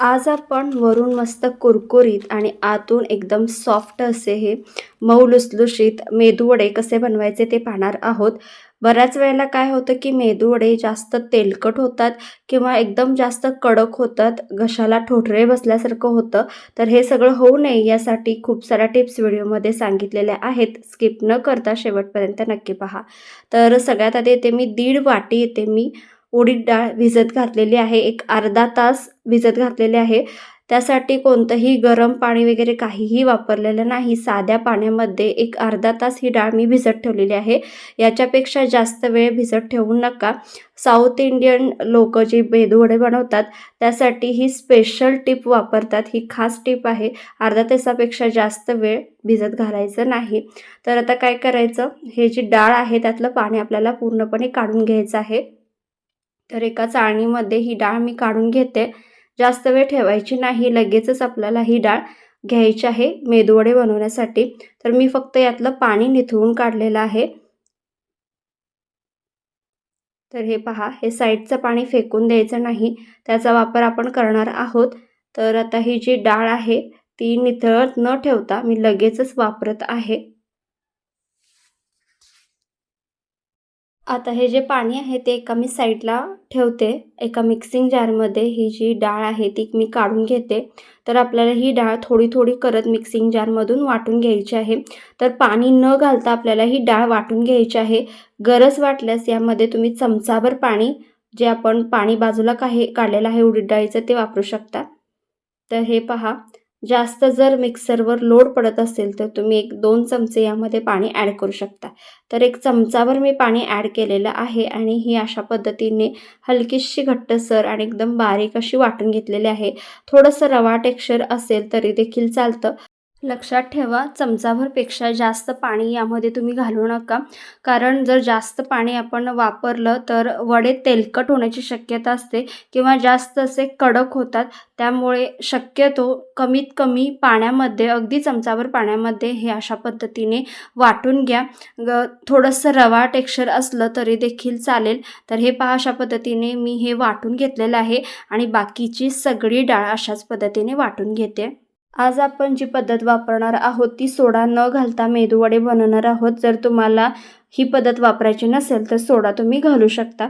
आज आपण वरून मस्त कुरकुरीत आणि आतून एकदम सॉफ्ट असे हे मऊ लुसलुशीत मेदूवडे कसे बनवायचे ते पाहणार आहोत. बऱ्याच वेळेला काय होतं की मेदूवडे जास्त तेलकट होतात किंवा एकदम जास्त कडक होतात घशाला ठोठरे बसल्यासारखं होतं. तर हे सगळं होऊ नये यासाठी खूप साऱ्या टिप्स व्हिडिओमध्ये सांगितलेल्या आहेत. स्किप न करता शेवटपर्यंत नक्की पहा. तर सगळ्यात आधी येते मी दीड वाटी येते मी उडीद डाळ भिजत घातलेली आहे एक अर्धा तास भिजत घातलेले आहे. त्यासाठी कोणतंही गरम पाणी वगैरे काहीही वापरलेलं नाही. साध्या पाण्यामध्ये एक अर्धा तास ही डाळ मी भिजत ठेवलेली आहे. याच्यापेक्षा जास्त वेळ भिजत ठेवू नका. साऊथ इंडियन लोक जी मेदूवडे बनवतात त्यासाठी ही स्पेशल टिप वापरतात. ही खास टिप आहे. अर्धा तासापेक्षा जास्त वेळ भिजत घालायचं नाही. तर आता काय करायचं? हे जी डाळ आहे त्यातलं पाणी आपल्याला पूर्णपणे काढून घ्यायचं आहे. तर एका चाळणीमध्ये ही डाळ मी काढून घेते. जास्त वेळ ठेवायची नाही लगेचच आपल्याला ही डाळ घ्यायची आहे मेदूवडे बनवण्यासाठी. तर मी फक्त यातलं पाणी निथळून काढलेलं आहे. तर हे पहा हे साईडचं पाणी फेकून द्यायचं नाही त्याचा वापर आपण करणार आहोत. तर आता ही जी डाळ आहे ती निथळत न ठेवता मी लगेचच वापरत आहे. आता हे जे पाणी आहे ते एका मी साईडला ठेवते. एका मिक्सिंग जारमध्ये ही जी डाळ आहे ती मी काढून घेते. तर आपल्याला ही डाळ थोडी थोडी करत मिक्सिंग जारमधून वाटून घ्यायची आहे. तर पाणी न घालता आपल्याला ही डाळ वाटून घ्यायची आहे. गरज वाटल्यास यामध्ये तुम्ही चमचाभर पाणी जे आपण पाणी बाजूला काही काढलेलं आहे उडीद डाळीचं ते वापरू शकता. तर हे पहा. जास्त जर मिक्सरवर लोड पडत असेल तर तुम्ही एक दोन चमचे यामध्ये पाणी ॲड करू शकता. तर एक चमचावर मी पाणी ॲड केलेलं आहे आणि ही अशा पद्धतीने हलकीशी घट्टसर आणि एकदम बारीक अशी वाटून घेतलेली आहे. थोडंसं रवा टेक्स्चर असेल तरी देखील चालतं. लक्षात ठेवा चमचाभरपेक्षा जास्त पाणी यामध्ये तुम्ही घालू नका. कारण जर जास्त पाणी आपण वापरलं तर वडे तेलकट होण्याची शक्यता असते किंवा जास्त असे कडक होतात. त्यामुळे शक्यतो कमीत कमी पाण्यामध्ये अगदी चमचाभर पाण्यामध्ये हे अशा पद्धतीने वाटून घ्या. ग थोडंसं रवा टेक्स्चर असलं तरी देखील चालेल. तर हे पहा अशा पद्धतीने मी हे वाटून घेतलेलं आहे आणि बाकीची सगळी डाळ अशाच पद्धतीने वाटून घेते. आज आपण जी पद्धत वापरणार आहोत ती सोडा न घालता मेदूवडे बनवणार आहोत. जर तुम्हाला ही पद्धत वापरायची नसेल तर सोडा तुम्ही घालू शकता.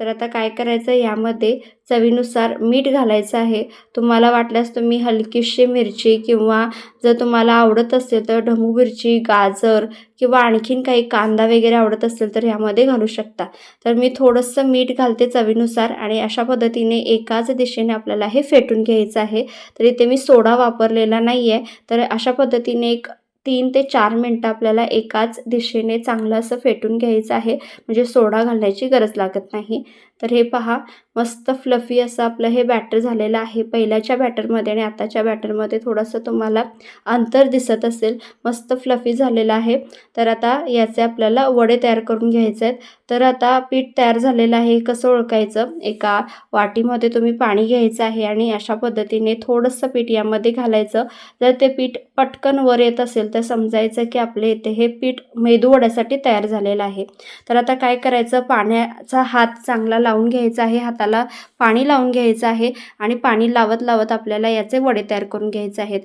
तर आता काय करायचं? यामध्ये चवीनुसार मीठ घालायचं आहे. तुम्हाला वाटल्यास तुम्ही हलकीशी मिरची किंवा जर तुम्हाला आवडत असेल तर ढमू मिरची गाजर किंवा आणखीन काही कांदा वगैरे आवडत असेल तर ह्यामध्ये घालू शकता. तर मी थोडंसं मीठ घालते चवीनुसार आणि अशा पद्धतीने एकाच दिशेने आपल्याला हे फेटून घ्यायचं आहे. तर इथे मी सोडा वापरलेला नाही आहे तर अशा पद्धतीने एक तीन ते चार मिनटं आपल्याला एकाच दिशेने चांगलं असं फेटून घ्यायचं आहे. म्हणजे सोडा घालण्याची गरज लागत नाही. तर हे पहा मस्त फ्लफी असं आपलं हे बॅटर झालेलं आहे. पहिल्याच्या बॅटरमध्ये आणि आताच्या बॅटरमध्ये थोडंसं तुम्हाला अंतर दिसत असेल. मस्त फ्लफी झालेलं आहे. तर आता याचे आपल्याला वडे तयार करून घ्यायचे आहेत. तर आता पीठ तयार झालेलं आहे. कसं ओळखायचं? एका वाटीमध्ये तुम्ही पाणी घ्यायचं आहे आणि अशा पद्धतीने थोडंसं पीठ यामध्ये घालायचं. जर ते पीठ पटकन वर येत असेल तर समजायचं की आपले इथे हे पीठ मेदू वड्यासाठी तयार झालेलं आहे. तर आता काय करायचं? पाण्याचा हात चांगला लावून घ्यायचं आहे हाताला पाणी लावून घ्यायचं आहे आणि पाणी लावत लावत आपल्याला याचे वडे तयार करून घ्यायचे आहेत.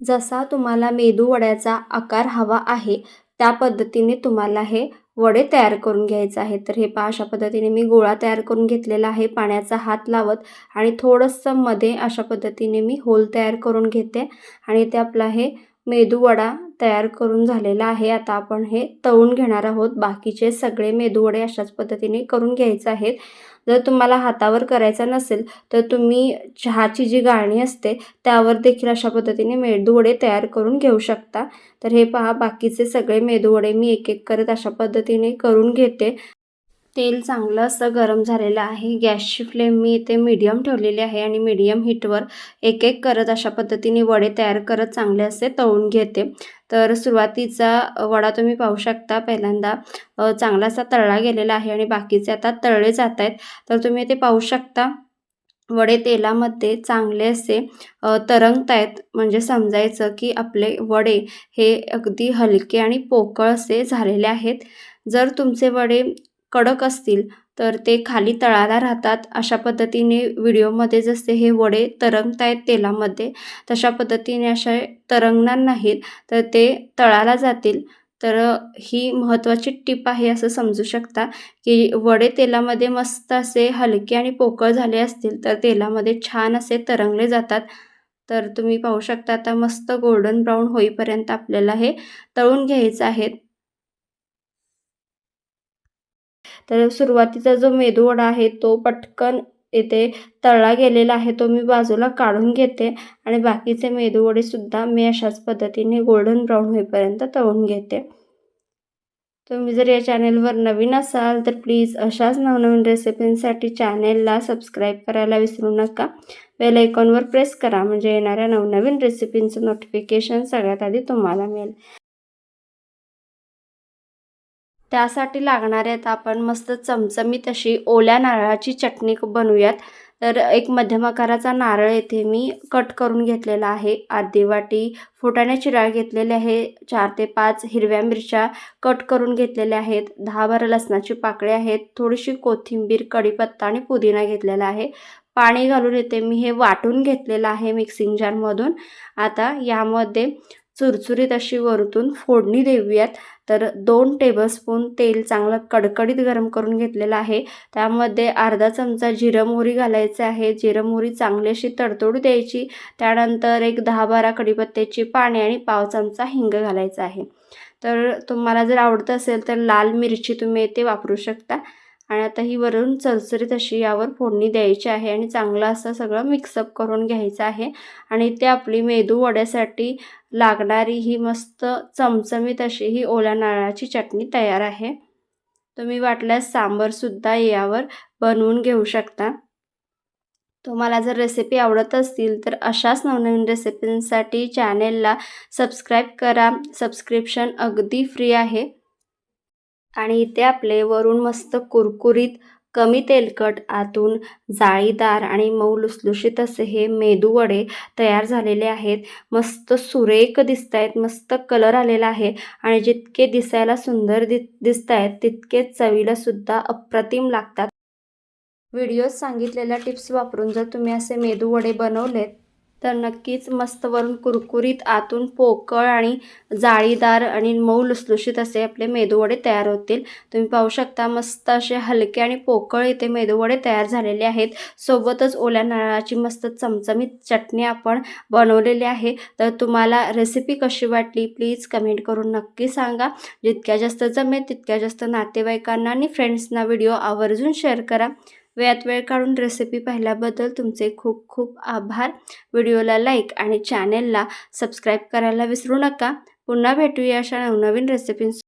जसा तुम्हाला मेदू वड्याचा आकार हवा आहे त्या पद्धतीने तुम्हाला हे वडे तयार करून घ्यायचे आहे तर हे पहा अशा पद्धतीने मी गोळा तयार करून घेतलेला आहे पाण्याचा हात लावत आणि थोडंसं मध्ये अशा पद्धतीने मी होल तयार करून घेते आणि ते आपलं हे मेदूवडा तयार करून झालेला आहे. आता आपण हे तळून घेणार आहोत. बाकीचे सगळे मेदूवडे अशाच पद्धतीने करून घ्यायचे आहेत. जर तुम्हाला हातावर करायचा नसेल तर तुम्ही चहाची जी गाळणी असते त्यावर देखील अशा पद्धतीने मेदूवडे तयार करून घेऊ शकता. तर हे पहा बाकीचे सगळे मेदूवडे मी एक एक करत अशा पद्धतीने करून घेते. तेल चांगलं असं गरम झालेलं आहे. गॅसची फ्लेम मी इथे मीडियम ठेवलेली आहे आणि मीडियम हीटवर एक एक करत अशा पद्धतीने वडे तयार करत चांगले असे तळून घेते. तर सुरुवातीचा वडा तुम्ही पाहू शकता. पहिल्यांदा चांगला असा तळला गेलेला आहे आणि बाकीचे आता तळले जात आहेत. तर तुम्ही ते पाहू शकता वडे तेलामध्ये चांगले असे तरंगत आहेत. म्हणजे समजायचं की आपले वडे हे अगदी हलके आणि पोकळ असे झालेले आहेत. जर तुमचे वडे कडक असतील तर ते खाली तळाला राहतात. अशा पद्धतीने व्हिडिओमध्ये जसे हे वडे तरंगत आहेत तेलामध्ये तशा पद्धतीने असे तरंगणार नाहीत तर ते तळाला जातील. तर ही महत्त्वाची टीप आहे असं समजू शकता की वडे तेलामध्ये मस्त असे हलके आणि पोकळ झाले असतील तर तेलामध्ये छान असे तरंगले जातात. तर तुम्ही पाहू शकता आता मस्त गोल्डन ब्राऊन होईपर्यंत आपल्याला हे तळून घ्यायचं आहे. तर सुरुवातीचा जो मेदूवडा आहे तो पटकन येथे तळला गेलेला आहे तो मी बाजूला काढून घेते आणि बाकीचे मेदूवडेसुद्धा मी अशाच पद्धतीने गोल्डन ब्राऊन होईपर्यंत तळून घेते. तुम्ही जर या चॅनेलवर नवीन असाल तर प्लीज अशाच नवनवीन रेसिपींसाठी चॅनेलला सबस्क्राईब करायला विसरू नका. बेल आयकॉनवर प्रेस करा म्हणजे येणाऱ्या नवनवीन रेसिपींचं नोटिफिकेशन सगळ्यात आधी तुम्हाला मिळेल. त्यासाठी लागणारे आता आपण मस्त चमचमीत अशी ओल्या नारळाची चटणी बनवूयात. तर एक मध्यम आकाराचा नारळ येथे मी कट करून घेतलेला आहे. अर्धी वाटी फुटाण्याची डाळ घेतलेली आहे. चार ते पाच हिरव्या मिरच्या कट करून घेतलेल्या आहेत. दहा बारा लसणाची पाकळी आहेत. थोडीशी कोथिंबीर कढीपत्ता आणि पुदिना घेतलेला आहे. पाणी घालून येते मी हे वाटून घेतलेलं आहे मिक्सिंग जारमधून आता यामध्ये चुरचुरीत अशी वरतून फोडणी देऊयात. तर दोन टेबलस्पून तेल चांगलं कडकडीत गरम करून घेतलेलं आहे. त्यामध्ये अर्धा चमचा जिरं मोहरी घालायचं आहे. जिरं मोहरी चांगली अशी तडतोड द्यायची. त्यानंतर एक दहा बारा कडीपत्त्याची पाणी आणि पाव चमचा हिंग घालायचा आहे. तर तुम्हाला जर आवडत असेल तर लाल मिरची तुम्ही येथे वापरू शकता. आणि आता ही वरून चरचरीत अशी यावर फोडणी द्यायची आहे आणि चांगलं असं सगळं मिक्सअप करून घ्यायचं आहे. आणि ते आपली मेदू वड्यासाठी लागणारी ही मस्त चमचमीत अशी ही ओल्या नारळाची चटणी तयार आहे. तुम्ही वाटल्यास सांबरसुद्धा यावर बनवून घेऊ शकता. तुम्हाला जर रेसिपी आवडत असतील तर अशाच नवनवीन रेसिपींसाठी चॅनेलला सबस्क्राईब करा. सबस्क्रिप्शन अगदी फ्री आहे. आणि इथे आपले वरून मस्त कुरकुरीत कमी तेलकट आतून जाळीदार आणि मऊ लुसलुशीत असे हे मेदू वडे तयार झालेले आहेत. मस्त सुरेख दिसत आहेत मस्त कलर आलेला आहे आणि जितके दिसायला सुंदर दि दिसत आहेत तितकेच चवीलासुद्धा अप्रतिम लागतात. व्हिडिओत सांगितलेल्या टिप्स वापरून जर तुम्ही असे मेदू वडे बनवलेत तर नक्कीच मस्त वरून कुरकुरीत आतून पोकळ आणि जाळीदार आणि मऊ लुसलुशीत असे आपले मेदूवडे तयार होतील. तुम्ही पाहू शकता मस्त असे हलके आणि पोकळ इथे मेदूवडे तयार झालेले आहेत. सोबतच ओल्या नारळाची मस्त चमचमीत चटणी आपण बनवलेली आहे. तर तुम्हाला रेसिपी कशी वाटली प्लीज कमेंट करून नक्की सांगा. जितक्या जास्त जमेल तितक्या जास्त नातेवाईकांना आणि फ्रेंड्सना व्हिडिओ आवर्जून शेअर करा. वेळात वेळ काढून रेसिपी पाहिल्याबद्दल तुमचे खूप खूप आभार. व्हिडिओला लाईक आणि चॅनेलला सबस्क्राईब करायला विसरू नका. पुन्हा भेटूया अशा नवनवीन रेसिपींस